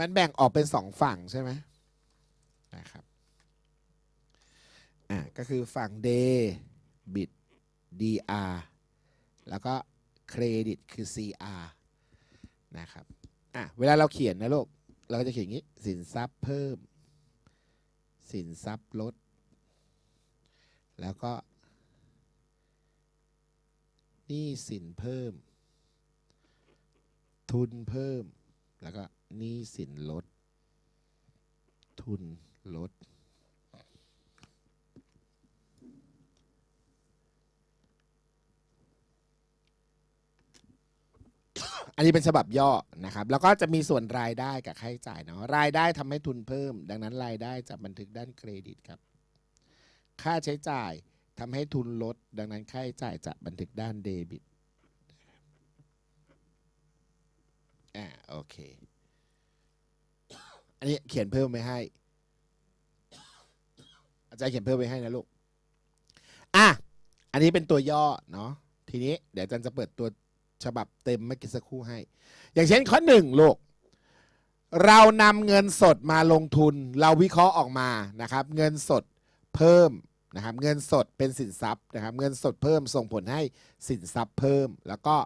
มันแบ่งออกเป็นสองฝั่งใช่ไหมนะครับอ่าก็คือฝั่ง debit dr แล้วก็เครดิตคือ cr นะครับอะเวลาเราเขียนนะลูกเราก็จะเขียนอย่างนี้สินทรัพย์เพิ่ม สินทรัพย์ลด แล้วก็หนี้สินเพิ่ม ทุนเพิ่มแล้วก็ หนี้สินลด ทุนลด อันนี้เป็นฉบับย่อนะครับ แล้วก็จะมีส่วนรายได้กับค่าใช้จ่ายเนาะรายได้ทำให้ทุนเพิ่ม ดังนั้นรายได้จะบันทึกด้านเครดิตครับ ค่าใช้จ่ายทำให้ทุนลด ดังนั้นค่าใช้จ่ายจะบันทึกด้านเดบิตอ่าโอเค อันนี้เขียนเพิ่มไว้ให้ อาจารย์เขียนเพิ่มไว้ให้นะลูก อะ อันนี้เป็นตัวย่อเนาะ ทีนี้เดี๋ยวอาจารย์จะเปิดตัวฉบับเต็มเมื่อกี้สักครู่ให้ อย่างเช่นข้อหนึ่งลูก เรานำเงินสดมาลงทุน เราวิเคราะห์ออกมานะครับ เงินสดเพิ่มนะครับ เงินสดเป็นสินทรัพย์นะครับ เงินสดเพิ่มส่งผลให้สินทรัพย์เพิ่ม แล้วก็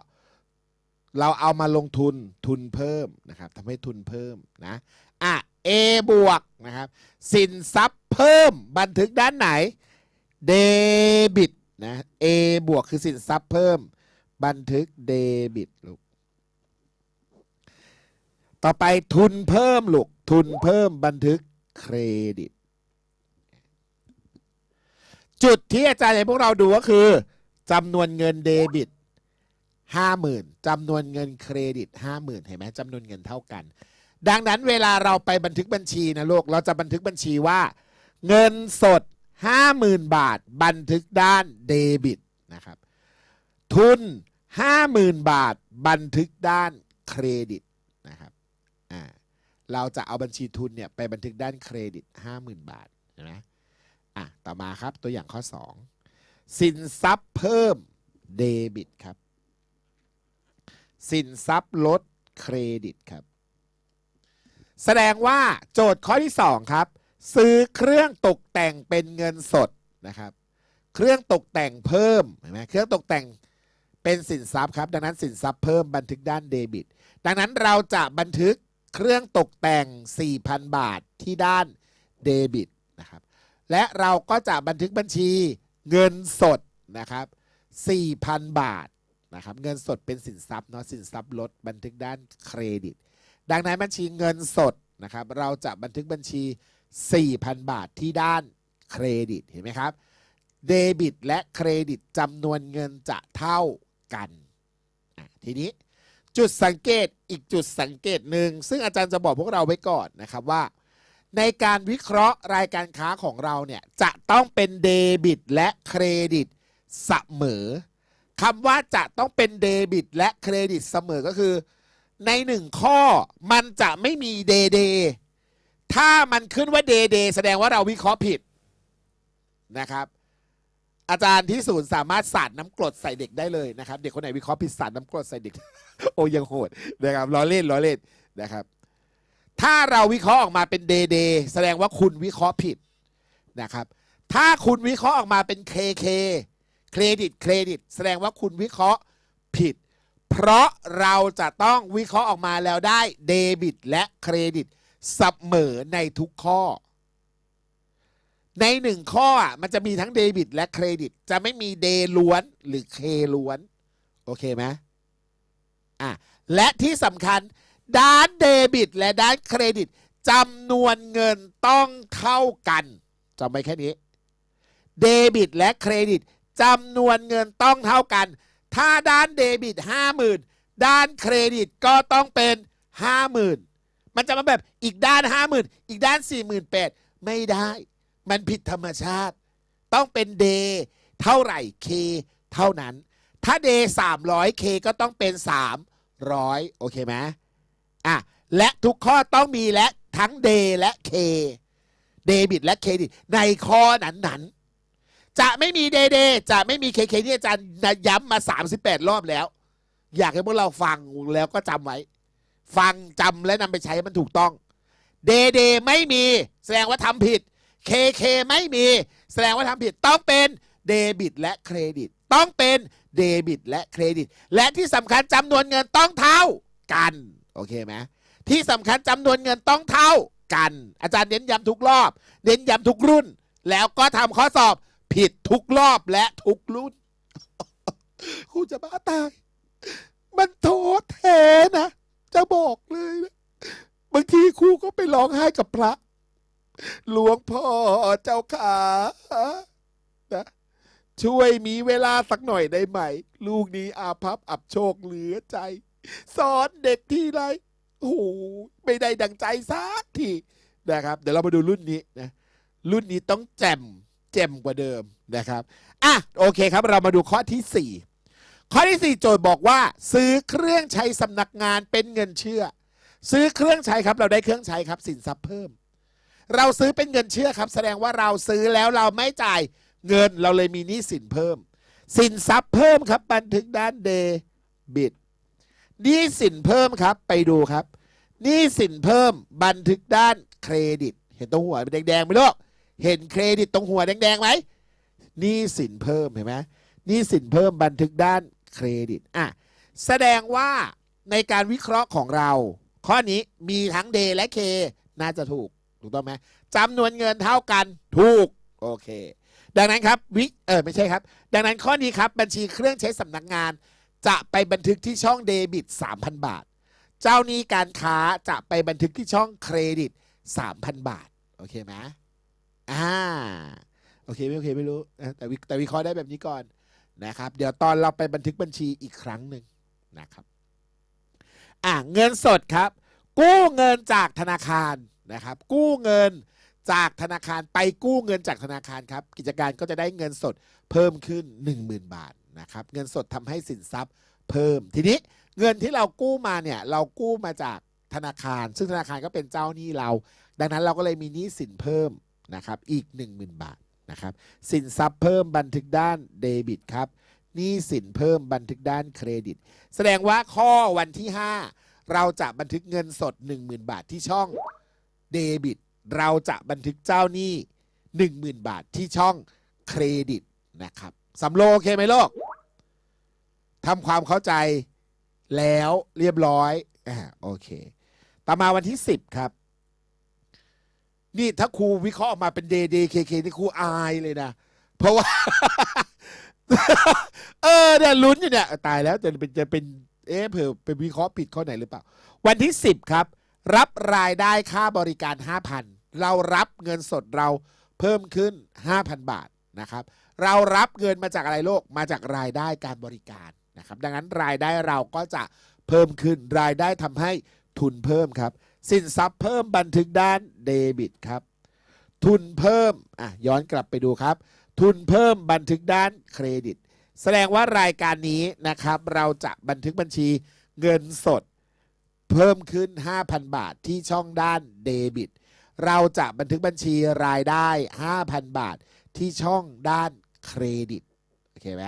เราเอามาลงทุนทุนเพิ่มนะครับทำให้ทุนเพิ่มนะ อะ A บวกนะครับ สินทรัพย์เพิ่มบันทึกด้านไหน เดบิตนะ A บวกคือสินทรัพย์เพิ่ม บันทึกเดบิตลูก ต่อไปทุนเพิ่มลูก ทุนเพิ่มบันทึกเครดิต จุดที่อาจารย์ให้พวกเราดูก็คือจำนวนเงินเดบิตห้าหมื่นจำนวนเงินเครดิตห้าหมื่นเห็นไหมจำนวนเงินเท่ากัน ดังนั้นเวลาเราไปบันทึกบัญชีนะลูกเราจะบันทึกบัญชีว่า เงินสด 50,000 บาท บันทึกด้านเดบิตนะครับทุน 50,000 บาท บันทึกด้านเครดิตนะครับอ่าเราจะเอาบัญชีทุนเนี่ยไปบันทึกด้านเครดิต 50,000 บาทเห็นไหมอะต่อมาครับตัวอย่างข้อ 2 สินทรัพย์เพิ่มเดบิตครับ สินทรัพย์ลดเครดิตครับ แสดงว่าโจทย์ข้อที่ 2 ครับ ซื้อเครื่องตกแต่งเป็นเงินสดนะครับ เครื่องตกแต่งเพิ่มเห็นไหมเครื่องตกแต่งเป็นสินทรัพย์ครับ ดังนั้นสินทรัพย์เพิ่มบันทึกด้านเดบิต ดังนั้นเราจะบันทึกเครื่องตกแต่ง 4,000 บาทที่ด้านเดบิตนะครับ และเราก็จะบันทึกบัญชีเงินสดนะครับ 4,000 บาทนะครับ เงินสดเป็นสินทรัพย์เนาะสินทรัพย์ลดบันทึกด้านเครดิต ดังนั้นบัญชีเงินสดนะครับเราจะบันทึกบัญชี 4,000 บาทที่ด้านเครดิตเห็นไหมครับเดบิตและเครดิตจำนวนเงินจะเท่ากันทีนี้จุดสังเกตอีกจุดสังเกตหนึ่งซึ่งอาจารย์จะบอกพวกเราไว้ก่อนนะครับว่า ในการวิเคราะห์รายการค้าของเราเนี่ยจะต้องเป็นเดบิตและเครดิตเสมอคำว่าจะต้องเป็นเดบิตและเครดิตเสมอก็คือ ในหนึ่งข้อมันจะไม่มีเดเดถ้ามันขึ้นว่าเดเดแสดงว่าเราวิเคราะห์ผิดนะครับ อาจารย์ที่ศูนย์สามารถสาดน้ำกรดใส่เด็กได้เลยนะครับ เด็กคนไหนวิเคราะห์ผิดสาดน้ำกรดใส่เด็ก โอ้ยังโหดนะครับล้อเล่นล้อเล่นนะครับ ถ้าเราวิเคราะห์ออกมาเป็นเดเดแสดงว่าคุณวิเคราะห์ผิดนะครับ ถ้าคุณวิเคราะห์ออกมาเป็นเคเคเครดิตเครดิต แสดงว่าคุณวิเคราะห์ผิด เพราะเราจะต้องวิเคราะห์ออกมาแล้วได้เดบิตและเครดิตเสมอในทุกข้อ ในหนึ่งข้อมันจะมีทั้งเดบิตและเครดิต จะไม่มีเดล้วนหรือเคล้วน โอเคไหมอะและที่สำคัญด้านเดบิต และด้านเครดิตจำนวนเงินต้องเท่ากันจำไว้แค่นี้ เดบิตและเครดิตจำนวนเงินต้องเท่ากัน ถ้าด้านเดบิตห้าหมื่นด้านเครดิตก็ต้องเป็นห้าหมื่นมันจะมาแบบอีกด้านห้าหมื่นอีกด้านสี่หมื่นแปดไม่ได้ มันผิดธรรมชาติ ต้องเป็นเดเท่าไหร่เคเท่านั้น ถ้าเดสามร้อยเคก็ต้องเป็นสามร้อยโอเคไหมอะและทุกข้อต้องมีและทั้งเดและเคเดบิตและเครดิตในข้อนั้นๆ จะไม่มีเดเดจะไม่มีเคเคที่อาจารย์ย้ำมา 38 รอบแล้ว อยากให้พวกเราฟังแล้วก็จำไว้ ฟังจำและนำไปใช้มันถูกต้องเดเดไม่มี แสดงว่าทำผิดเคเคไม่มี แสดงว่าทำผิดต้องเป็นเดบิตและเครดิต ต้องเป็นเดบิตและเครดิต และที่สำคัญจำนวนเงินต้องเท่ากัน โอเคไหมที่สำคัญจำนวนเงินต้องเท่ากัน อาจารย์เน้นย้ำทุกรอบ เน้นย้ำทุกรุ่น แล้วก็ทำข้อสอบ ผิดทุกรอบและทุกรุ่นครูจะบ้าตาย มันโทษแท้นะ จะบอกเลยนะบางทีครูก็ไปร้องไห้กับพระ หลวงพ่อเจ้าขานะช่วยมีเวลาสักหน่อยได้ไหม ลูกนี้อาภัพอับโชคเหลือใจ สอนเด็กที่ไรโอ้โหไม่ได้ดังใจสักทีนะครับ เดี๋ยวเรามาดูรุ่นนี้นะรุ่นนี้ต้องแจ่ม แจ่มกว่าเดิมนะครับอะโอเคครับ เรามาดูข้อที่ 4 ข้อที่ 4 โจทย์บอกว่า ซื้อเครื่องใช้สำนักงานเป็นเงินเชื่อ ซื้อเครื่องใช้ครับ เราได้เครื่องใช้ครับ สินทรัพย์เพิ่ม เราซื้อเป็นเงินเชื่อครับ แสดงว่าเราซื้อแล้วเราไม่จ่ายเงินเราเลยมีหนี้สินเพิ่ม สินทรัพย์เพิ่มครับ บันทึกด้านเดบิตหนี้สินเพิ่มครับไปดูครับหนี้สินเพิ่มบันทึกด้านเครดิต เห็นตรงหัวแดงๆไหมลูก เห็นเครดิตตรงหัวแดงๆไหมหนี้สินเพิ่มเห็นไหมหนี้สินเพิ่มบันทึกด้านเครดิตอะแสดงว่าในการวิเคราะห์ของเรา ข้อนี้มีทั้งเดและเคน่าจะถูกถูกต้องไหมจำนวนเงินเท่ากันถูกโอเค ดังนั้นครับวิเออไม่ใช่ครับ ดังนั้นข้อนี้ครับบัญชีเครื่องใช้สำนักงาน จะไปบันทึกที่ช่องเดบิต 3,000 บาท เจ้าหนี้การค้าจะไปบันทึกที่ช่องเครดิต 3,000 บาท โอเคไหม อ่าโอเคไม่โอเคไม่รู้นะแต่วิแต่วิเคราะห์ได้แบบนี้ก่อนนะครับ เดี๋ยวตอนเราไปบันทึกบัญชีอีกครั้งหนึ่งนะครับ อ่าเงินสดครับ กู้เงินจากธนาคารนะครับ กู้เงินจากธนาคารไปกู้เงินจากธนาคารครับ กิจการก็จะได้เงินสดเพิ่มขึ้น 10,000 บาทนะครับ เงินสดทำให้สินทรัพย์เพิ่ม ทีนี้เงินที่เรากู้มาเนี่ยเรากู้มาจากธนาคาร ซึ่งธนาคารก็เป็นเจ้าหนี้เรา ดังนั้นเราก็เลยมีหนี้สินเพิ่ม นะครับอีก 10,000 บาทนะครับสินทรัพย์เพิ่มบันทึกด้านเดบิตครับหนี้สินเพิ่มบันทึกด้านเครดิต แสดงว่าข้อวันที่ 5 เราจะบันทึกเงินสด 10,000 บาทที่ช่องเดบิต เราจะบันทึกเจ้าหนี้ 10,000 บาทที่ช่องเครดิตนะครับสำโลโอเคไหมโลกทำความเข้าใจแล้วเรียบร้อยอ่าโอเค ต่อมาวันที่ 10 ครับ นี่ถ้าครูวิเคราะห์ออกมาเป็นเดเดเคเคนี่ครูอายเลยนะ เพราะว่า เออเนี่ยลุ้นอยู่เนี่ย ตายแล้วจะเป็นจะเป็นเอ๊ะเผื่อเป็นวิเคราะห์ผิดข้อไหนหรือเปล่า วันที่ 10 ครับ รับรายได้ค่าบริการ 5,000 เรารับเงินสดเราเพิ่มขึ้น 5,000 บาทนะครับ เรารับเงินมาจากอะไรโลกมาจากรายได้การบริการนะครับ ดังนั้นรายได้เราก็จะเพิ่มขึ้นรายได้ทำให้ทุนเพิ่มครับ สินทรัพย์เพิ่มบันทึกด้านเดบิตครับ ทุนเพิ่มอะย้อนกลับไปดูครับ ทุนเพิ่มบันทึกด้านเครดิต แสดงว่ารายการนี้นะครับ เราจะบันทึกบัญชีเงินสด เพิ่มขึ้น 5,000 บาทที่ช่องด้านเดบิต เราจะบันทึกบัญชีรายได้ 5,000 บาทที่ช่องด้านเครดิตโอเคไหม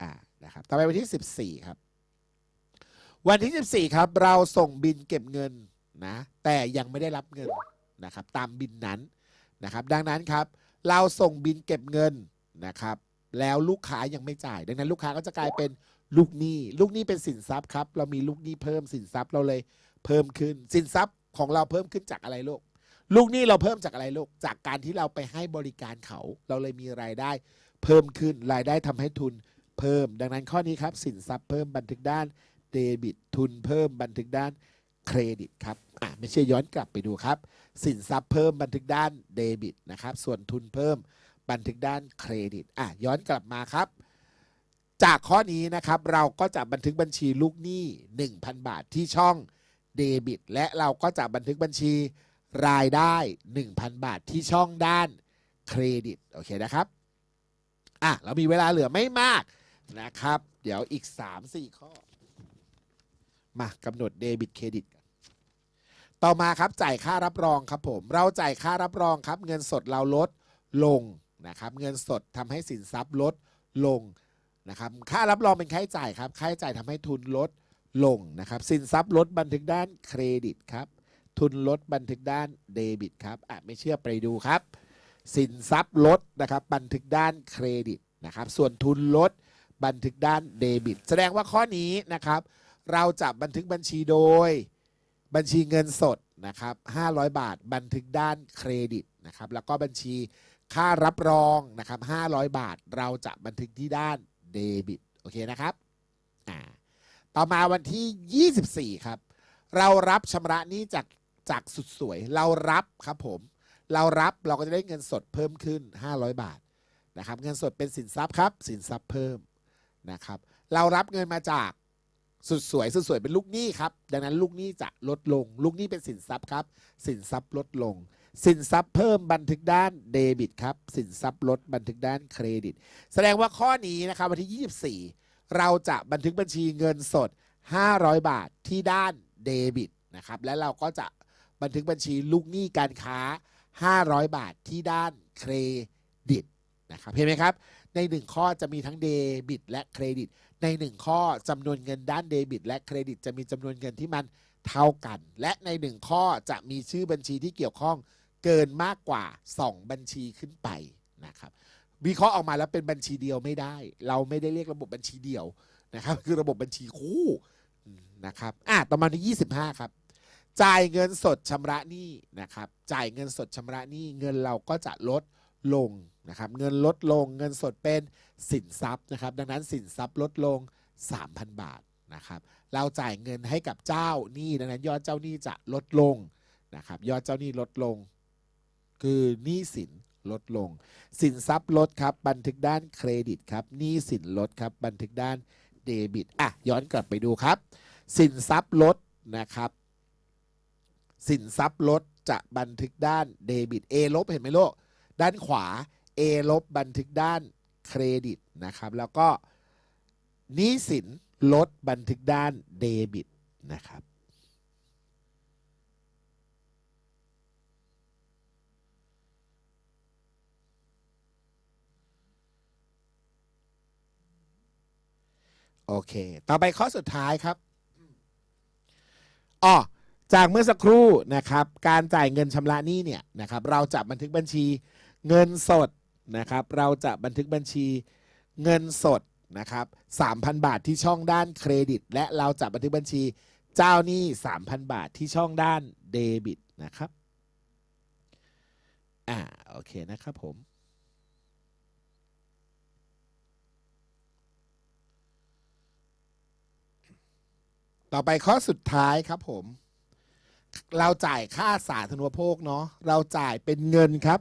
อ่านะครับต่อไปวันที่ 14 ครับ วันที่ 14 ครับ เราส่งบินเก็บเงิน นะแต่ยังไม่ได้รับเงินนะครับตามบินนั้นนะครับดังนั้นครับเราส่งบินเก็บเงินนะครับแล้วลูกค้ายังไม่จ่าย ดังนั้นลูกค้าก็จะกลายเป็นลูกหนี้ลูกหนี้เป็นสินทรัพย์ครับเรามีลูกหนี้เพิ่มสินทรัพย์เราเลยเพิ่มขึ้น สินทรัพย์ของเราเพิ่มขึ้นจากอะไรลูกลูกหนี้เราเพิ่มจากอะไรลูกจากการที่เราไปให้บริการเขา เราเลยมีรายได้ เพิ่มขึ้นรายได้ทำให้ทุนเพิ่ม ดังนั้นข้อนี้ครับสินทรัพย์เพิ่มบันทึกด้านเดบิตทุนเพิ่มบันทึกด้าน เครดิตครับอะไม่ใช่ย้อนกลับไปดูครับ สินทรัพย์เพิ่มบันทึกด้านเดบิตนะครับ ส่วนทุนเพิ่มบันทึกด้านเครดิตอะย้อนกลับมาครับ จากข้อนี้นะครับเราก็จะบันทึกบัญชีลูกหนี้ 1,000 บาทที่ช่องเดบิต และเราก็จะบันทึกบัญชีรายได้ 1,000 บาทที่ช่องด้านเครดิตโอเคนะครับอะเรามีเวลาเหลือไม่มากนะครับ เดี๋ยวอีก 3-4 ข้อ มากำหนดเดบิตเครดิต ต่อมาครับจ่ายค่ารับรองครับผม เราจ่ายค่ารับรองครับ เงินสดเราลดลงนะครับ เงินสดทำให้สินทรัพย์ลดลงนะครับ ค่ารับรองเป็นค่าใช้จ่ายครับ ค่าใช้จ่ายทำให้ทุนลดลงนะครับ สินทรัพย์ลดบันทึกด้านเครดิตครับ ทุนลดบันทึกด้านเดบิตครับอะไม่เชื่อไปดูครับ สินทรัพย์ลดนะครับ บันทึกด้านเครดิตนะครับ ส่วนทุนลดบันทึกด้านเดบิต แสดงว่าข้อนี้นะครับ เราจะบันทึกบัญชีโดย บัญชีเงินสดนะครับ500 บาท บันทึกด้านเครดิตนะครับแล้วก็บัญชีค่ารับรองนะครับ500 บาท เราจะบันทึกที่ด้านเดบิตโอเคนะครับอ่าต่อมาวันที่ 24 ครับ เรารับชำระหนี้จากจากสุดสวย เรารับครับผม เรารับเราก็จะได้เงินสดเพิ่มขึ้น 500 บาทนะครับ เงินสดเป็นสินทรัพย์ครับ สินทรัพย์เพิ่มนะครับ เรารับเงินมาจาก สุดสวยสุดสวยเป็นลูกหนี้ครับ ดังนั้นลูกหนี้จะลดลง ลูกหนี้เป็นสินทรัพย์ครับ สินทรัพย์ลดลง สินทรัพย์เพิ่มบันทึกด้านเดบิตครับ สินทรัพย์ลดบันทึกด้านเครดิต แสดงว่าข้อนี้นะครับวันที่ 24 เราจะบันทึกบัญชีเงินสด 500 บาทที่ด้านเดบิตนะครับ และเราก็จะบันทึกบัญชีลูกหนี้การค้า 500 บาทที่ด้านเครดิตนะครับ เห็นไหมครับ ใน1ข้อจะมีทั้งเดบิตและเครดิต ใน 1 ข้อจำนวนเงินด้านเดบิต และเครดิตจะมีจำนวนเงินที่มันเท่ากัน และใน 1 ข้อจะมีชื่อบัญชีที่เกี่ยวข้องเกินมากกว่า 2 บัญชีขึ้นไปนะครับวิเคราะห์ออกมาแล้วเป็นบัญชีเดียวไม่ได้ เราไม่ได้เรียกระบบบัญชีเดียวนะครับ คือระบบบัญชีคู่นะครับอะต่อมาที่ 25 ครับ จ่ายเงินสดชำระหนี้นะครับ จ่ายเงินสดชำระหนี้เงินเราก็จะลด ลงนะครับเงินลดลงเงินสดเป็นสินทรัพย์นะครับ ดังนั้นสินทรัพย์ลดลง 3,000 บาทนะครับ เราจ่ายเงินให้กับเจ้าหนี้ดังนั้นยอดเจ้าหนี้จะลดลงนะครับยอดเจ้าหนี้ลดลง คือหนี้สินลดลง สินทรัพย์ลดครับบันทึกด้านเครดิตครับหนี้สินลดครับบันทึกด้านเดบิตอะย้อนกลับไปดูครับ สินทรัพย์ลดนะครับ สินทรัพย์ลดจะบันทึกด้านเดบิต A ลบเห็นไหมโลก ด้านขวา A ลบบันทึกด้านเครดิตนะครับ แล้วก็หนี้สินลดบันทึกด้านเดบิตนะครับโอเค ต่อไปข้อสุดท้ายครับอ๋อจากเมื่อสักครู่นะครับ การจ่ายเงินชำระหนี้เนี่ยนะครับ เราจะบันทึกบัญชี เงินสดนะครับ เราจะบันทึกบัญชีเงินสดนะครับ3,000 บาทที่ช่องด้านเครดิต และเราจะบันทึกบัญชีเจ้าหนี้ 3,000 บาทที่ช่องด้านเดบิตนะครับ อ่า โอเคนะครับผม ต่อไปข้อสุดท้ายครับผม เราจ่ายค่าสาธารณูปโภคเนาะ เราจ่ายเป็นเงินครับ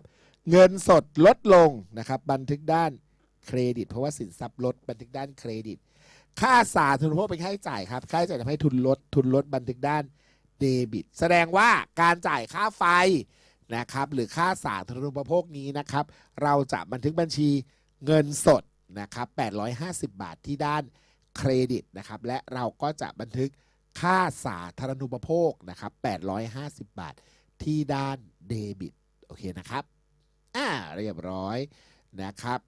เงินสดลดลงนะครับ บันทึกด้านเครดิต เพราะว่าสินทรัพย์ลดบันทึกด้านเครดิต ค่าสาธารณูปโภคเป็นค่าใช้จ่ายครับค่าใช้จ่ายทำให้ทุนลดทุนลดบันทึกด้านเดบิต แสดงว่าการจ่ายค่าไฟนะครับ หรือค่าสาธารณูปโภคนี้นะครับ เราจะบันทึกบัญชีเงินสดนะครับ850 บาทที่ด้านเครดิตนะครับ และเราก็จะบันทึกค่าสาธารณูปโภคนะครับ850 บาทที่ด้านเดบิต โอเคนะครับ อ่าเรียบร้อยนะครับ